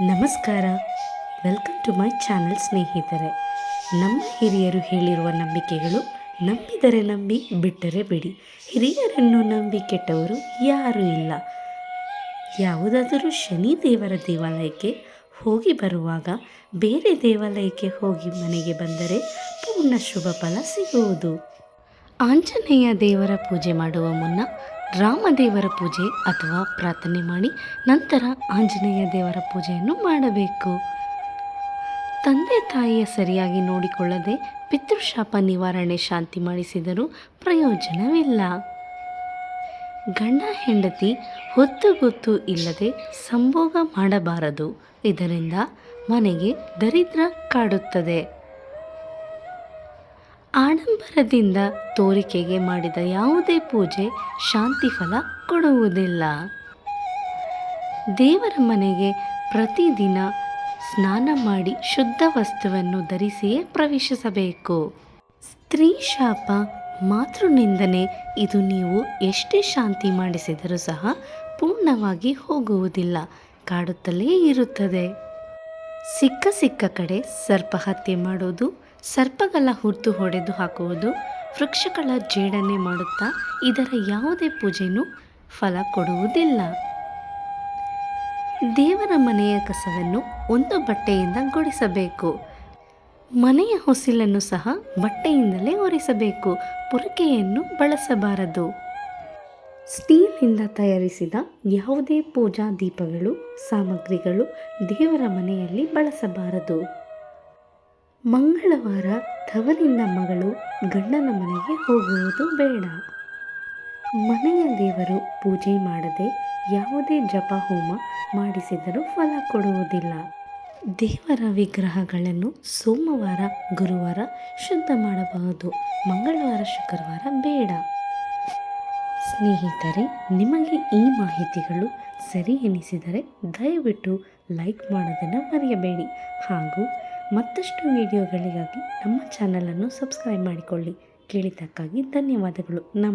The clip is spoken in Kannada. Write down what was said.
ನಮಸ್ಕಾರ. ವೆಲ್ಕಮ್ ಟು ಮೈ ಚಾನಲ್ ಸ್ನೇಹಿತರೆ. ನಮ್ಮ ಹಿರಿಯರು ಹೇಳಿರುವ ನಂಬಿಕೆಗಳು ನಂಬಿದರೆ ನಂಬಿ, ಬಿಟ್ಟರೆ ಬಿಡಿ. ಹಿರಿಯರನ್ನು ನಂಬಿ ಕೆಟ್ಟವರು ಯಾರೂ ಇಲ್ಲ. ಯಾವುದಾದರೂ ಶನಿ ದೇವರ ದೇವಾಲಯಕ್ಕೆ ಹೋಗಿ ಬರುವಾಗ, ಬೇರೆ ದೇವಾಲಯಕ್ಕೆ ಹೋಗಿ ಮನೆಗೆ ಬಂದರೆ ಪೂರ್ಣ ಶುಭ ಫಲ ಸಿಗುವುದು. ಆಂಜನೇಯ ದೇವರ ಪೂಜೆ ಮಾಡುವ ಮುನ್ನ ರಾಮದೇವರ ಪೂಜೆ ಅಥವಾ ಪ್ರಾರ್ಥನೆ ಮಾಡಿ ನಂತರ ಆಂಜನೇಯ ದೇವರ ಪೂಜೆಯನ್ನು ಮಾಡಬೇಕು. ತಂದೆ ತಾಯಿಯ ಸರಿಯಾಗಿ ನೋಡಿಕೊಳ್ಳದೆ ಪಿತೃಶಾಪ ನಿವಾರಣೆ ಶಾಂತಿ ಮಾಡಿಸಿದರೂ ಪ್ರಯೋಜನವಿಲ್ಲ. ಗಂಡ ಹೆಂಡತಿ ಹೊತ್ತು ಗೊತ್ತು ಇಲ್ಲದೆ ಸಂಭೋಗ ಮಾಡಬಾರದು. ಇದರಿಂದ ಮನೆಗೆ ದರಿದ್ರ ಕಾಡುತ್ತದೆ. ಆಡಂಬರದಿಂದ ತೋರಿಕೆಗೆ ಮಾಡಿದ ಯಾವುದೇ ಪೂಜೆ ಶಾಂತಿ ಫಲ ಕೊಡುವುದಿಲ್ಲ. ದೇವರ ಮನೆಗೆ ಪ್ರತಿದಿನ ಸ್ನಾನ ಮಾಡಿ ಶುದ್ಧ ವಸ್ತುವನ್ನು ಧರಿಸಿಯೇ ಪ್ರವೇಶಿಸಬೇಕು. ಸ್ತ್ರೀ ಶಾಪ ಮಾತೃನಿಂದನೆ ಇದು ನೀವು ಎಷ್ಟೇ ಶಾಂತಿ ಮಾಡಿಸಿದರೂ ಸಹ ಪೂರ್ಣವಾಗಿ ಹೋಗುವುದಿಲ್ಲ, ಕಾಡುತ್ತಲೇ ಇರುತ್ತದೆ. ಸಿಕ್ಕ ಸಿಕ್ಕ ಕಡೆ ಸರ್ಪ ಹತ್ಯೆ ಮಾಡುವುದು ಸರ್ಪಗಳ ಹುರ್ತು ಹೊಡೆದು ಹಾಕುವುದು ವೃಕ್ಷಗಳ ಜೇಡನೆ ಮಾಡುತ್ತಾ ಇದರ ಯಾವುದೇ ಪೂಜೆಯೂ ಫಲ ಕೊಡುವುದಿಲ್ಲ. ದೇವರ ಮನೆಯ ಕಸವನ್ನು ಒಂದು ಬಟ್ಟೆಯಿಂದ ಗುಡಿಸಬೇಕು. ಮನೆಯ ಹೊಸಿಲನ್ನು ಸಹ ಬಟ್ಟೆಯಿಂದಲೇ ಒರೆಸಬೇಕು. ಪುರಕೆಯನ್ನು ಬಳಸಬಾರದು. ಸ್ಟೀಲ್ನಿಂದ ತಯಾರಿಸಿದ ಯಾವುದೇ ಪೂಜಾ ದೀಪಗಳು, ಸಾಮಗ್ರಿಗಳು ದೇವರ ಮನೆಯಲ್ಲಿ ಬಳಸಬಾರದು. ಮಂಗಳವಾರ ತವರಿನ ಮಗಳು ಗಂಡನ ಮನೆಗೆ ಹೋಗುವುದು ಬೇಡ. ಮನೆಯ ದೇವರು ಪೂಜೆ ಮಾಡದೆ ಯಾವುದೇ ಜಪ ಹೋಮ ಮಾಡಿಸಿದರೂ ಫಲ ಕೊಡುವುದಿಲ್ಲ. ದೇವರ ವಿಗ್ರಹಗಳನ್ನು ಸೋಮವಾರ, ಗುರುವಾರ ಶುದ್ಧ ಮಾಡಬಹುದು. ಮಂಗಳವಾರ, ಶುಕ್ರವಾರ ಬೇಡ. ಸ್ನೇಹಿತರೆ, ನಿಮಗೆ ಈ ಮಾಹಿತಿಗಳು ಸರಿ ಎನಿಸಿದರೆ ದಯವಿಟ್ಟು ಲೈಕ್ ಮಾಡೋದನ್ನು ಮರೆಯಬೇಡಿ. ಹಾಗೂ ಮತ್ತಷ್ಟು ವಿಡಿಯೋಗಳಿಗಾಗಿ ನಮ್ಮ ಚಾನಲನ್ನು ಸಬ್ಸ್ಕ್ರೈಬ್ ಮಾಡಿಕೊಳ್ಳಿ. ಕೇಳಿದ್ದಕ್ಕಾಗಿ ಧನ್ಯವಾದಗಳು. ನಮ್